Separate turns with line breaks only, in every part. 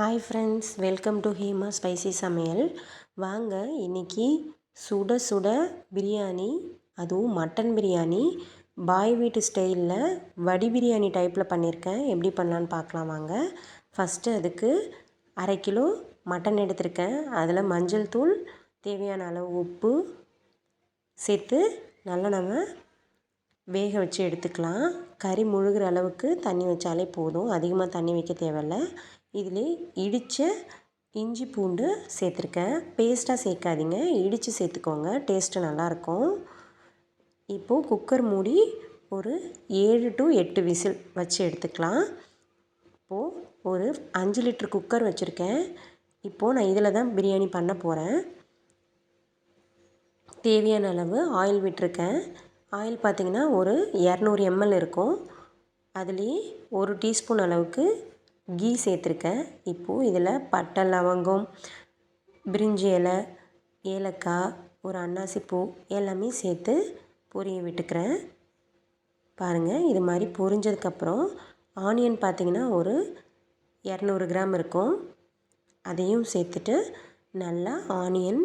Hi friends welcome to Hema spicy சமையல் வாங்க இன்றைக்கி சுட சுட பிரியாணி அதுவும் மட்டன் பிரியாணி பாய் வீட்டு ஸ்டைலில் வடி பிரியாணி டைப்பில் பண்ணியிருக்கேன் எப்படி பண்ணலான்னு பார்க்கலாம் வாங்க. ஃபஸ்ட்டு அதுக்கு அரை கிலோ மட்டன் எடுத்திருக்கேன். அதில் மஞ்சள் தூள் தேவையான அளவு உப்பு சேர்த்து நல்லா நம்ம வேக வச்சு எடுத்துக்கலாம். கறி முழுகிற அளவுக்கு தண்ணி வச்சாலே போதும். அதிகமாக தண்ணி வைக்க தேவையில்ல. இதில் இடித்த இஞ்சி பூண்டு சேர்த்துருக்கேன். பேஸ்ட்டாக சேர்க்காதீங்க. இடித்து சேர்த்துக்கோங்க. டேஸ்ட்டு நல்லாயிருக்கும் இப்போது குக்கர் மூடி ஒரு ஏழு டு எட்டு விசில் வச்சு எடுத்துக்கலாம். இப்போது ஒரு அஞ்சு லிட்டர் குக்கர் வச்சுருக்கேன். இப்போது நான் இதில் தான் பிரியாணி பண்ண போகிறேன் தேவையான அளவு ஆயில் விட்டுருக்கேன். ஆயில் பார்த்திங்கன்னா ஒரு இரநூறு எம்எல் இருக்கும். அதுலேயே ஒரு டீஸ்பூன் அளவுக்கு கீ சேர்த்துருக்கேன். இப்போது இதில் பட்டை லவங்கம் பிரிஞ்சி இலை ஏலக்காய் ஒரு அன்னாசி பூ எல்லாமே சேர்த்து பொரிய விட்டுக்கிறேன். பாருங்கள் இது மாதிரி பொரிஞ்சதுக்கப்புறம் ஆனியன் பார்த்திங்கன்னா ஒரு இரநூறு கிராம் இருக்கும். அதையும் சேர்த்துட்டு நல்லா ஆனியன்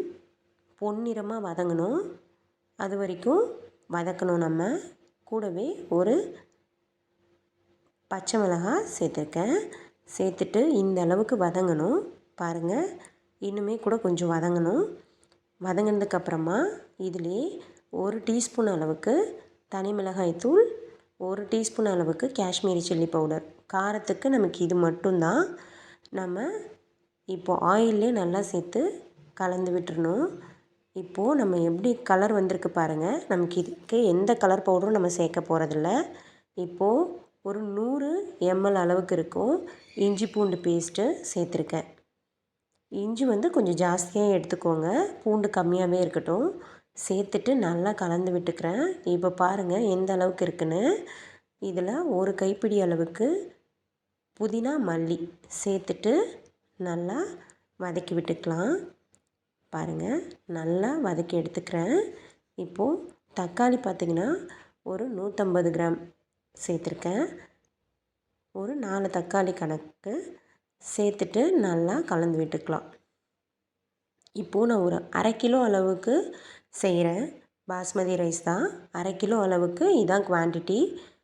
பொன்னிறமாக வதங்கணும். அது வரைக்கும் வதக்கணும் நம்ம. கூடவே ஒரு பச்சை மிளகாய் சேர்த்துருக்கேன். சேர்த்துட்டு இந்த அளவுக்கு வதங்கணும். பாருங்கள் இன்னுமே கூட கொஞ்சம் வதங்கணும். வதங்கினதுக்கப்புறமா இதிலே ஒரு டீஸ்பூன் அளவுக்கு தனி மிளகாய் தூள் ஒரு டீஸ்பூன் அளவுக்கு காஷ்மீரி சில்லி பவுடர். காரத்துக்கு நமக்கு இது மட்டும்தான். நம்ம இப்போது ஆயிலே நல்லா சேர்த்து கலந்து விட்டுறணும். இப்போது நம்ம எப்படி கலர் வந்திருக்கு பாருங்கள் நமக்கு இதுக்கு எந்த கலர் பவுடரும் நம்ம சேர்க்க போகிறதில்ல இப்போது ஒரு நூறு எம்எல் அளவுக்கு இருக்கும் இஞ்சி பூண்டு பேஸ்ட்டு சேர்த்துருக்கேன். இஞ்சி வந்து கொஞ்சம் ஜாஸ்தியாக எடுத்துக்கோங்க. பூண்டு கம்மியாகவே இருக்கட்டும். சேர்த்துட்டு நல்லா கலந்து விட்டுக்கிறேன். இப்போ பாருங்கள் எந்த அளவுக்கு இருக்குன்னு. இதில் ஒரு கைப்பிடி அளவுக்கு புதினா மல்லி சேர்த்துட்டு நல்லா வதக்கி விட்டுக்கலாம். பாருங்கள் நல்லா வதக்கி எடுத்துக்கிறேன். இப்போது தக்காளி பார்த்திங்கன்னா ஒரு நூற்றம்பது கிராம் சேர்த்துருக்கேன். ஒரு நாலு தக்காளி கணக்கு சேர்த்துட்டு நல்லா கலந்து விட்டுக்கலாம். இப்போது நான் ஒரு அரை கிலோ அளவுக்கு செய்கிறேன் பாஸ்மதி ரைஸ் தான். அரை கிலோ அளவுக்கு இதான் குவான்டிட்டி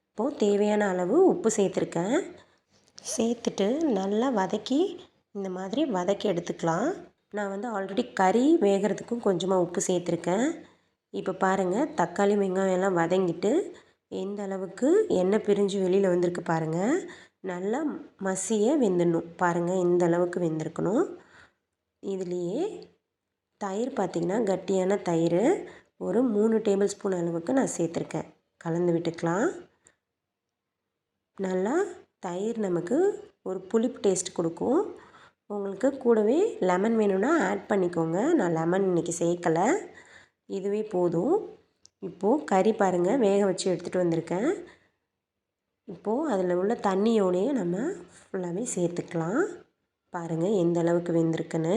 இப்போது தேவையான அளவு உப்பு சேர்த்துருக்கேன். சேர்த்துட்டு நல்லா வதக்கி இந்த மாதிரி வதக்கி எடுத்துக்கலாம். நான் வந்து ஆல்ரெடி கறி வேகிறதுக்கும் கொஞ்சமாக உப்பு சேர்த்துருக்கேன். இப்போ பாருங்கள் தக்காளி வெங்காயம் எல்லாம் வதங்கிட்டு எந்த அளவுக்கு எண்ணெய் பிரிஞ்சு வெளியில் வந்திருக்கு பாருங்கள் நல்லா மசிய வெந்துடணும். பாருங்கள் இந்த அளவுக்கு வெந்திருக்கணும். இதுலேயே தயிர் பார்த்திங்கன்னா கட்டியான தயிர் ஒரு மூணு டேபிள் ஸ்பூன் அளவுக்கு நான் சேர்த்துருக்கேன். கலந்து விட்டுக்கலாம். நல்லா தயிர் நமக்கு ஒரு புளிப்பு டேஸ்ட் கொடுக்கும். உங்களுக்கு கூடவே லெமன் வேணும்னா ஆட் பண்ணிக்கோங்க. நான் லெமன் இன்றைக்கி சேர்க்கலை. இதுவே போதும். இப்போது கறி பாருங்கள் வேக வச்சு எடுத்துகிட்டு வந்திருக்கேன். இப்போது அதில் உள்ள தண்ணியோடையே நம்ம ஃபுல்லாகவே சேர்த்துக்கலாம். பாருங்கள் எந்த அளவுக்கு வெந்திருக்குன்னு.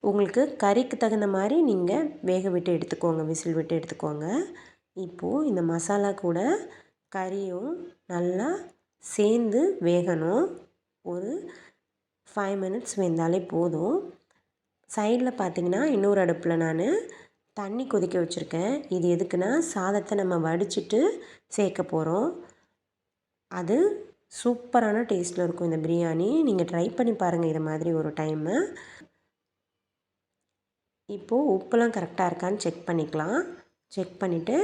உங்களுக்கு கறிக்கு தகுந்த மாதிரி நீங்கள் வேக விட்டு எடுத்துக்கோங்க விசில் விட்டு எடுத்துக்கோங்க. இப்போது இந்த மசாலா கூட கறியும் நல்லா சேர்ந்து வேகணும். ஒரு ஃபைவ் மினிட்ஸ் வெந்தாலே போதும். சைடில் பார்த்திங்கன்னா இன்னொரு அடுப்பில் நான் தண்ணி கொதிக்க வச்சுருக்கேன். இது எதுக்குன்னா சாதத்தை நம்ம வடிச்சிட்டு சேர்க்க போகிறோம் அது சூப்பரான டேஸ்ட்டில் இருக்கும் இந்த பிரியாணி. நீங்கள் ட்ரை பண்ணி பாருங்கள் இது மாதிரி ஒரு டைமு இப்போது உப்புலாம் கரெக்டாக இருக்கான்னு செக் பண்ணிக்கலாம். செக் பண்ணிவிட்டு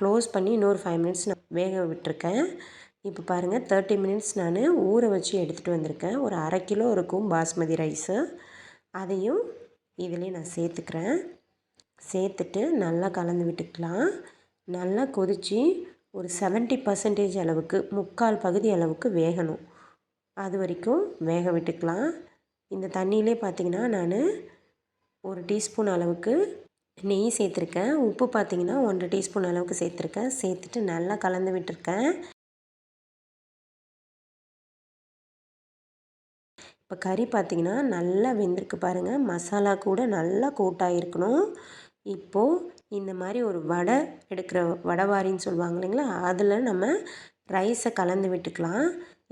க்ளோஸ் பண்ணி இன்னொரு ஃபைவ் மினிட்ஸ் நான் வேக விட்டுருக்கேன். இப்போ பாருங்கள் தேர்ட்டி மினிட்ஸ் நான் ஊற வச்சு எடுத்துகிட்டு வந்திருக்கேன். ஒரு அரை கிலோ இருக்கும் பாஸ்மதி ரைஸு அதையும் இதிலே நான் சேர்த்துக்கிறேன். சேர்த்துட்டு நல்லா கலந்து விட்டுக்கலாம். நல்லா கொதித்து ஒரு செவன்ட்டி பர்சன்டேஜ் அளவுக்கு முக்கால் பகுதி அளவுக்கு வேகணும். அது வரைக்கும் வேக விட்டுக்கலாம். இந்த தண்ணியிலே பார்த்திங்கன்னா நான் ஒரு டீஸ்பூன் அளவுக்கு நெய் சேர்த்துருக்கேன். உப்பு பார்த்திங்கன்னா ஒன்றரை டீஸ்பூன் அளவுக்கு சேர்த்துருக்கேன். சேர்த்துட்டு நல்லா கலந்து விட்டுருக்கேன். இப்போ கறி பார்த்திங்கன்னா நல்லா வெந்திருக்கு பாருங்கள் மசாலா கூட நல்லா கூட்டாக இருக்கணும் இப்போது இந்த மாதிரி ஒரு வடை எடுக்கிற வடவாரின்னு சொல்லுவாங்க இல்லைங்களா? அதில் நம்ம ரைஸை கலந்து விட்டுக்கலாம்.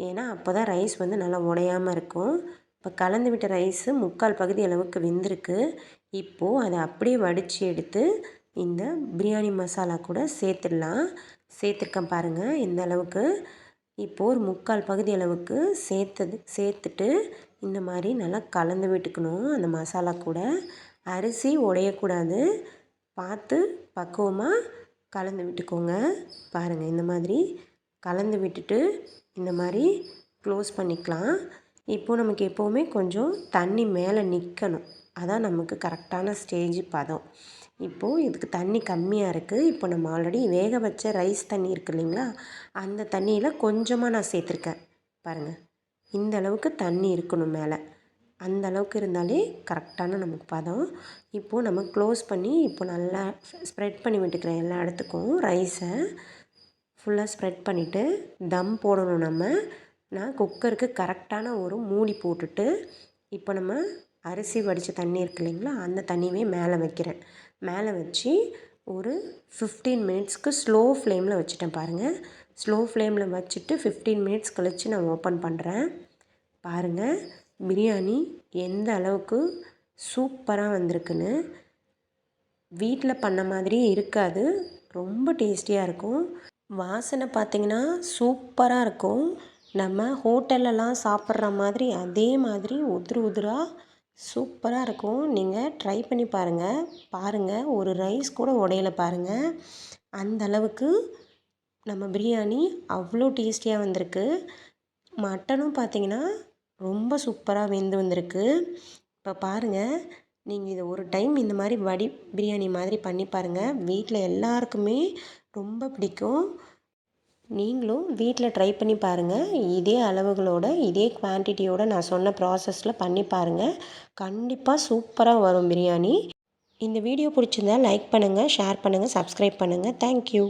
ஏன்னா அப்போ தான் ரைஸ் வந்து நல்லா உடையாமல் இருக்கும். இப்போ கலந்து விட்ட ரைஸு முக்கால் பகுதி அளவுக்கு வெந்திருக்கு. இப்போது அதை அப்படியே வடித்து எடுத்து இந்த பிரியாணி மசாலா கூட சேர்த்துடலாம். சேர்த்துருக்கேன் பாருங்கள் இந்த அளவுக்கு. இப்போது ஒரு முக்கால் பகுதி அளவுக்கு சேர்த்தது சேர்த்துட்டு இந்த மாதிரி நல்லா கலந்து விட்டுக்கணும் அந்த மசாலா கூட. அரிசி உடையக்கூடாது. பார்த்து பக்குவமாக கலந்து விட்டுக்கோங்க. பாருங்கள் இந்த மாதிரி கலந்து விட்டுட்டு இந்த மாதிரி க்ளோஸ் பண்ணிக்கலாம். இப்போது நமக்கு எப்போவுமே கொஞ்சம் தண்ணி மேலே நிற்கணும் அதான் நமக்கு கரெக்டான ஸ்டேஜ் பதம். இப்போது இதுக்கு தண்ணி கம்மியாக இருக்குது இப்போ நம்ம ஆல்ரெடி வேக வச்ச ரைஸ் தண்ணி இருக்குது இல்லைங்களா? அந்த தண்ணியில் கொஞ்சமாக நான் சேர்த்துருக்கேன். பாருங்கள் இந்த அளவுக்கு தண்ணி இருக்கணும் மேலே. அந்த அளவுக்கு இருந்தாலே கரெக்டான நமக்கு பதம். இப்போது நம்ம க்ளோஸ் பண்ணி இப்போ நல்லா ஸ்ப்ரெட் பண்ணி விட்டுக்கிறேன் எல்லா இடத்துக்கும் ரைஸை ஃபுல்லாக ஸ்ப்ரெட் பண்ணிவிட்டு தம் போடணும் நம்ம. நான் குக்கருக்கு கரெக்டான ஒரு மூடி போட்டுட்டு இப்போ நம்ம அரிசி வடித்த தண்ணி இருக்கு இல்லைங்களா அந்த தண்ணியுமே மேலே வைக்கிறேன். மேலே வச்சு ஒரு ஃபிஃப்டீன் மினிட்ஸ்க்கு ஸ்லோ ஃப்ளேமில் வச்சுட்டேன் பாருங்கள் ஸ்லோ ஃப்ளேமில் வச்சுட்டு ஃபிஃப்டீன் மினிட்ஸ் கழித்து நான் ஓப்பன் பண்ணுறேன் பாருங்கள் பிரியாணி எந்த அளவுக்கு சூப்பராக வந்திருக்குன்னு வீட்டில் பண்ண மாதிரியே இருக்காது. ரொம்ப டேஸ்டியாக இருக்கும். வாசனை பார்த்திங்கன்னா சூப்பராக இருக்கும். நம்ம ஹோட்டல்லலாம் சாப்பிட்ற மாதிரி அதே மாதிரி உதிரு உதிராக சூப்பராக இருக்கும். நீங்கள் ட்ரை பண்ணி பாருங்கள் பாருங்கள் ஒரு ரைஸ் கூட உடையல பாருங்கள் அந்த அளவுக்கு நம்ம பிரியாணி அவ்வளோ டேஸ்டியாக வந்திருக்கு. மட்டனும் பார்த்திங்கன்னா ரொம்ப சூப்பராக வெந்து வந்திருக்கு. இப்போ பாருங்கள் நீங்கள் இதை ஒரு டைம் இந்த மாதிரி வடி பிரியாணி மாதிரி பண்ணி பாருங்கள் வீட்டில் எல்லாருக்குமே ரொம்ப பிடிக்கும். நீங்களும் வீட்டில் ட்ரை பண்ணி பாருங்கள் இதே அளவுகளோட இதே குவான்டிட்டியோட நான் சொன்ன ப்ராசஸில் பண்ணி பாருங்கள் கண்டிப்பாக சூப்பராக வரும் பிரியாணி. இந்த வீடியோ பிடிச்சிருந்தா லைக் பண்ணுங்கள் ஷேர் பண்ணுங்கள் சப்ஸ்கிரைப் பண்ணுங்கள் தேங்க்யூ